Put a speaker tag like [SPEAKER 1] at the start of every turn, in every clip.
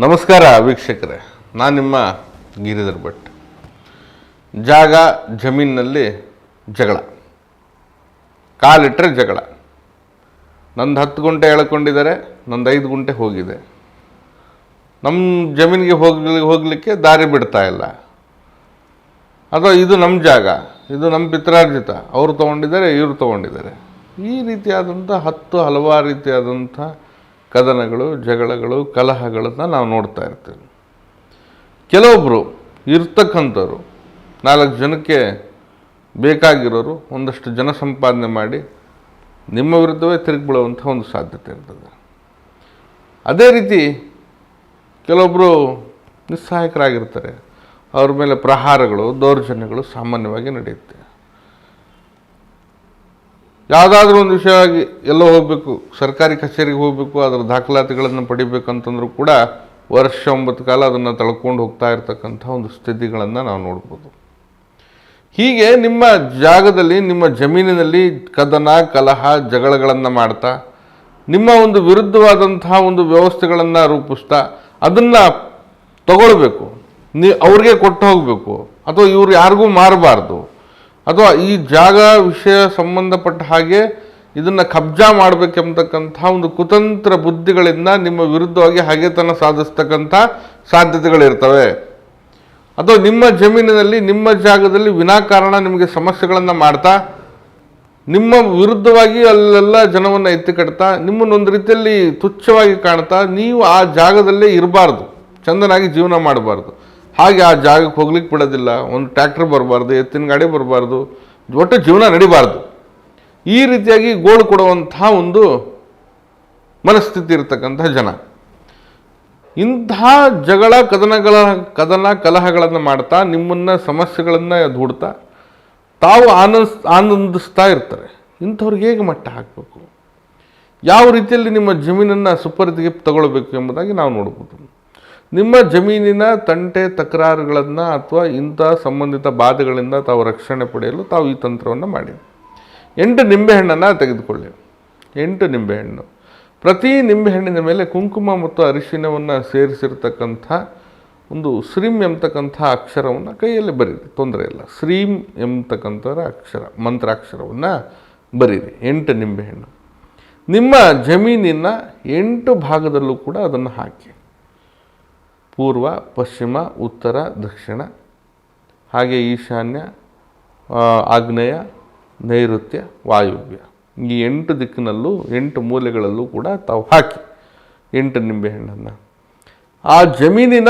[SPEAKER 1] ನಮಸ್ಕಾರ ವೀಕ್ಷಕರೇ, ನಾನು ನಿಮ್ಮ ಗಿರಿಧರ್ ಭಟ್. ಜಾಗ ಜಮೀನಿನಲ್ಲಿ ಜಗಳ. ಕಾಲಿಟ್ಟರೆ ಜಗಳ. ನಂದು ಹತ್ತು ಗುಂಟೆ ಎಳ್ಕೊಂಡಿದ್ದಾರೆ, ನಂದು ಐದು ಗುಂಟೆ ಹೋಗಿದೆ. ನಮ್ಮ ಜಮೀನಿಗೆ ಹೋಗ್ಲಿ, ಹೋಗಲಿಕ್ಕೆ ದಾರಿ ಬಿಡ್ತಾ ಇಲ್ಲ. ಅಥವಾ ಇದು ನಮ್ಮ ಜಾಗ, ಇದು ನಮ್ಮ ಪಿತ್ರಾರ್ಜಿತ, ಅವರು ತೊಗೊಂಡಿದ್ದಾರೆ, ಇವರು ತೊಗೊಂಡಿದ್ದಾರೆ. ಈ ರೀತಿಯಾದಂಥ ಹತ್ತು ಹಲವಾರು ರೀತಿಯಾದಂಥ ಕದನಗಳು, ಜಗಳಗಳು, ಕಲಹಗಳನ್ನು ನಾವು ನೋಡ್ತಾ ಇರ್ತೇವೆ. ಕೆಲವೊಬ್ಬರು ಇರ್ತಕ್ಕಂಥವ್ರು, ನಾಲ್ಕು ಜನಕ್ಕೆ ಬೇಕಾಗಿರೋರು ಒಂದಷ್ಟು ಜನ ಸಂಪಾದನೆ ಮಾಡಿ ನಿಮ್ಮ ವಿರುದ್ಧವೇ ತಿರುಗಿಬಿಡುವಂಥ ಒಂದು ಸಾಧ್ಯತೆ ಇರ್ತದೆ. ಅದೇ ರೀತಿ ಕೆಲವೊಬ್ಬರು ನಿಸ್ಸಹಾಯಕರಾಗಿರ್ತಾರೆ. ಅವ್ರ ಮೇಲೆ ಪ್ರಹಾರಗಳು, ದೌರ್ಜನ್ಯಗಳು ಸಾಮಾನ್ಯವಾಗಿ ನಡೆಯುತ್ತೆ. ಯಾವುದಾದ್ರೂ ಒಂದು ವಿಷಯವಾಗಿ ಎಲ್ಲೋ ಹೋಗಬೇಕು, ಸರ್ಕಾರಿ ಕಚೇರಿಗೆ ಹೋಗಬೇಕು, ಅದರ ದಾಖಲಾತಿಗಳನ್ನು ಪಡಿಬೇಕಂತಂದ್ರೂ ಕೂಡ ವರ್ಷ ಒಂಬತ್ತು ಕಾಲ ಅದನ್ನು ತಳ್ಕೊಂಡು ಹೋಗ್ತಾ ಇರ್ತಕ್ಕಂಥ ಒಂದು ಸ್ಥಿತಿಗಳನ್ನು ನಾವು ನೋಡ್ಬೋದು. ಹೀಗೆ ನಿಮ್ಮ ಜಾಗದಲ್ಲಿ, ನಿಮ್ಮ ಜಮೀನಿನಲ್ಲಿ ಕದನ, ಕಲಹ, ಜಗಳಗಳನ್ನು ಮಾಡ್ತಾ, ನಿಮ್ಮ ಒಂದು ವಿರುದ್ಧವಾದಂತಹ ಒಂದು ವ್ಯವಸ್ಥೆಗಳನ್ನು ರೂಪಿಸ್ತಾ ಅದನ್ನು ತಗೊಳ್ಬೇಕು. ನೀ ಅವ್ರಿಗೆ ಕೊಟ್ಟು ಹೋಗಬೇಕು. ಅಥವಾ ಇವ್ರು ಯಾರಿಗೂ ಮಾರಬಾರ್ದು. ಅಥವಾ ಈ ಜಾಗ ವಿಷಯ ಸಂಬಂಧಪಟ್ಟ ಹಾಗೆ ಇದನ್ನು ಕಬ್ಜಾ ಮಾಡಬೇಕೆಂಬತಕ್ಕಂಥ ಒಂದು ಕುತಂತ್ರ ಬುದ್ಧಿಗಳಿಂದ ನಿಮ್ಮ ವಿರುದ್ಧವಾಗಿ ಹಾಗೆತನ ಸಾಧಿಸ್ತಕ್ಕಂಥ ಸಾಧ್ಯತೆಗಳಿರ್ತವೆ. ಅಥವಾ ನಿಮ್ಮ ಜಮೀನಿನಲ್ಲಿ, ನಿಮ್ಮ ಜಾಗದಲ್ಲಿ ವಿನಾಕಾರಣ ನಿಮಗೆ ಸಮಸ್ಯೆಗಳನ್ನು ಮಾಡ್ತಾ, ನಿಮ್ಮ ವಿರುದ್ಧವಾಗಿ ಅಲ್ಲೆಲ್ಲ ಜನವನ್ನು ಎತ್ತಿ ಕಟ್ತಾ ನಿಮ್ಮನ್ನೊಂದು ರೀತಿಯಲ್ಲಿ ತುಚ್ಛವಾಗಿ ಕಾಣ್ತಾ, ನೀವು ಆ ಜಾಗದಲ್ಲೇ ಇರಬಾರ್ದು. ಚಂದನಾಗಿ ಜೀವನ ಮಾಡಬಾರ್ದು. ಹಾಗೆ ಆ ಜಾಗಕ್ಕೆ ಹೋಗ್ಲಿಕ್ಕೆ ಬಿಡೋದಿಲ್ಲ. ಒಂದು ಟ್ರ್ಯಾಕ್ಟರ್ ಬರಬಾರ್ದು, ಎತ್ತಿನ ಗಾಡಿ ಬರಬಾರ್ದು, ಒಟ್ಟು ಜೀವನ ನಡಿಬಾರ್ದು. ಈ ರೀತಿಯಾಗಿ ಗೋಳು ಕೊಡುವಂಥ ಒಂದು ಮನಸ್ಥಿತಿ ಇರತಕ್ಕಂಥ ಜನ. ಇಂತಹ ಜಗಳ, ಕದನಗಳ, ಕದನ ಕಲಹಗಳನ್ನು ಮಾಡ್ತಾ, ನಿಮ್ಮನ್ನ ಸಮಸ್ಯೆಗಳನ್ನು ದೂಡ್ತಾ, ತಾವು ಆನಂದ್, ಆನಂದಿಸ್ತಾ ಇರ್ತಾರೆ. ಇಂಥವ್ರಿಗೆ ಹೇಗೆ ಮಟ್ಟ ಹಾಕಬೇಕು? ಯಾವ ರೀತಿಯಲ್ಲಿ ನಿಮ್ಮ ಜಮೀನನ್ನು ಸುಪರ್ದಿಗೆ ತಗೊಳ್ಬೇಕು ಎಂಬುದಾಗಿ ನಾವು ನೋಡ್ಬೋದು. ನಿಮ್ಮ ಜಮೀನಿನ ತಂಟೆ ತಕರಾರುಗಳನ್ನು ಅಥವಾ ಇಂಥ ಸಂಬಂಧಿತ ಬಾಧೆಗಳಿಂದ ತಾವು ರಕ್ಷಣೆ ಪಡೆಯಲು ತಾವು ಈ ತಂತ್ರವನ್ನು ಮಾಡಿ ಎಂಟು ನಿಂಬೆಹಣ್ಣನ್ನು ತೆಗೆದುಕೊಳ್ಳಿ. ಎಂಟು ನಿಂಬೆಹಣ್ಣು. ಪ್ರತಿ ನಿಂಬೆಹಣ್ಣಿನ ಮೇಲೆ ಕುಂಕುಮ ಮತ್ತು ಅರಿಶಿನವನ್ನು ಸೇರಿಸಿರ್ತಕ್ಕಂಥ ಒಂದು ಶ್ರೀಂ ಎಂಬತಕ್ಕಂಥ ಅಕ್ಷರವನ್ನು ಕೈಯಲ್ಲಿ ಬರೀರಿ. ತೊಂದರೆ ಇಲ್ಲ. ಶ್ರೀಂ ಎಂಬತಕ್ಕಂಥರ ಅಕ್ಷರ, ಮಂತ್ರಾಕ್ಷರವನ್ನು ಬರೀರಿ. ಎಂಟು ನಿಂಬೆಹಣ್ಣು. ನಿಮ್ಮ ಜಮೀನಿನ ಎಂಟು ಭಾಗದಲ್ಲೂ ಕೂಡ ಅದನ್ನು ಹಾಕಿ. ಪೂರ್ವ, ಪಶ್ಚಿಮ, ಉತ್ತರ, ದಕ್ಷಿಣ. ಹಾಗೆ ಈಶಾನ್ಯ ಆಗ್ನೇಯ, ನೈಋತ್ಯ, ವಾಯುವ್ಯ. ಈ ಎಂಟು ದಿಕ್ಕಿನಲ್ಲೂ, ಎಂಟು ಮೂಲೆಗಳಲ್ಲೂ ಕೂಡ ತಾವು ಹಾಕಿ ಎಂಟು ನಿಂಬೆಹಣ್ಣನ್ನು ಆ ಜಮೀನಿನ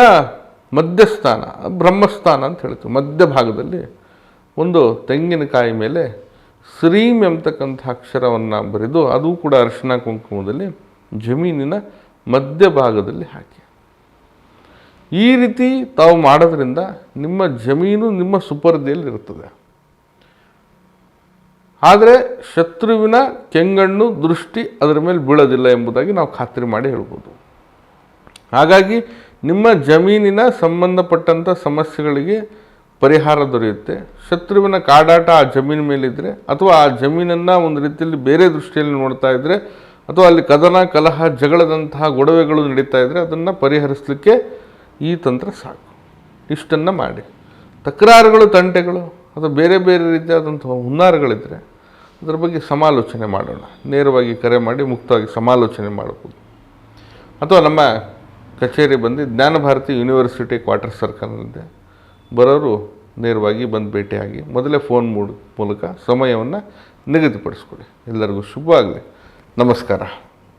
[SPEAKER 1] ಮಧ್ಯಸ್ಥಾನ, ಬ್ರಹ್ಮಸ್ಥಾನ ಅಂತ ಹೇಳ್ತೀವಿ. ಮಧ್ಯ ಭಾಗದಲ್ಲಿ ಒಂದು ತೆಂಗಿನಕಾಯಿ ಮೇಲೆ ಶ್ರೀಂ ಎಂಬತಕ್ಕಂಥ ಅಕ್ಷರವನ್ನು ಬರೆದು, ಅದು ಕೂಡ ಅರಿಶಿಣ ಕುಂಕುಮದಲ್ಲಿ ಜಮೀನಿನ ಮಧ್ಯ ಭಾಗದಲ್ಲಿ ಹಾಕಿ. ಈ ರೀತಿ ತಾವು ಮಾಡೋದ್ರಿಂದ ನಿಮ್ಮ ಜಮೀನು ನಿಮ್ಮ ಸುಪರ್ದಿಯಲ್ಲಿ ಇರ್ತದೆ ಆದರೆ ಶತ್ರುವಿನ ಕೆಂಗಣ್ಣು ದೃಷ್ಟಿ ಅದರ ಮೇಲೆ ಬೀಳೋದಿಲ್ಲ ಎಂಬುದಾಗಿ ನಾವು ಖಾತ್ರಿ ಮಾಡಿ ಹೇಳ್ಬೋದು. ಹಾಗಾಗಿ ನಿಮ್ಮ ಜಮೀನಿನ ಸಂಬಂಧಪಟ್ಟಂಥ ಸಮಸ್ಯೆಗಳಿಗೆ ಪರಿಹಾರ ದೊರೆಯುತ್ತೆ. ಶತ್ರುವಿನ ಕಾಡಾಟ ಆ ಜಮೀನು ಮೇಲಿದ್ದರೆ ಅಥವಾ ಆ ಜಮೀನನ್ನು ಒಂದು ರೀತಿಯಲ್ಲಿ ಬೇರೆ ದೃಷ್ಟಿಯಲ್ಲಿ ನೋಡ್ತಾ ಇದ್ದರೆ ಅಥವಾ ಅಲ್ಲಿ ಕದನ ಕಲಹ ಜಗಳದಂತಹ ಗೊಡವೆಗಳು ನಡೀತಾ ಇದ್ದರೆ ಅದನ್ನು ಪರಿಹರಿಸಲಿಕ್ಕೆ ಈ ತಂತ್ರ ಸಾಕು. ಇಷ್ಟನ್ನು ಮಾಡಿ. ತಕರಾರುಗಳು, ತಂಟೆಗಳು ಅಥವಾ ಬೇರೆ ಬೇರೆ ರೀತಿಯಾದಂಥ ಹುನ್ನಾರಗಳಿದ್ದರೆ ಅದರ ಬಗ್ಗೆ ಸಮಾಲೋಚನೆ ಮಾಡೋಣ. ನೇರವಾಗಿ ಕರೆ ಮಾಡಿ, ಮುಕ್ತವಾಗಿ ಸಮಾಲೋಚನೆ ಮಾಡಬಹುದು ಅಥವಾ ನಮ್ಮ ಕಚೇರಿ ಬಂದು ಜ್ಞಾನಭಾರತಿ ಯೂನಿವರ್ಸಿಟಿ ಕ್ವಾರ್ಟರ್ ಸರ್ಕಲ್ನಲ್ಲಿದೆ. ಬರೋರು ನೇರವಾಗಿ ಬಂದು ಭೇಟಿಯಾಗಿ ಮೊದಲೇ ಫೋನ್ ಮೂಡ್ ಮೂಲಕ ಸಮಯವನ್ನು ನಿಗದಿಪಡಿಸ್ಕೊಳ್ಳಿ ಎಲ್ಲರಿಗೂ ಶುಭವಾಗಲಿ. ನಮಸ್ಕಾರ.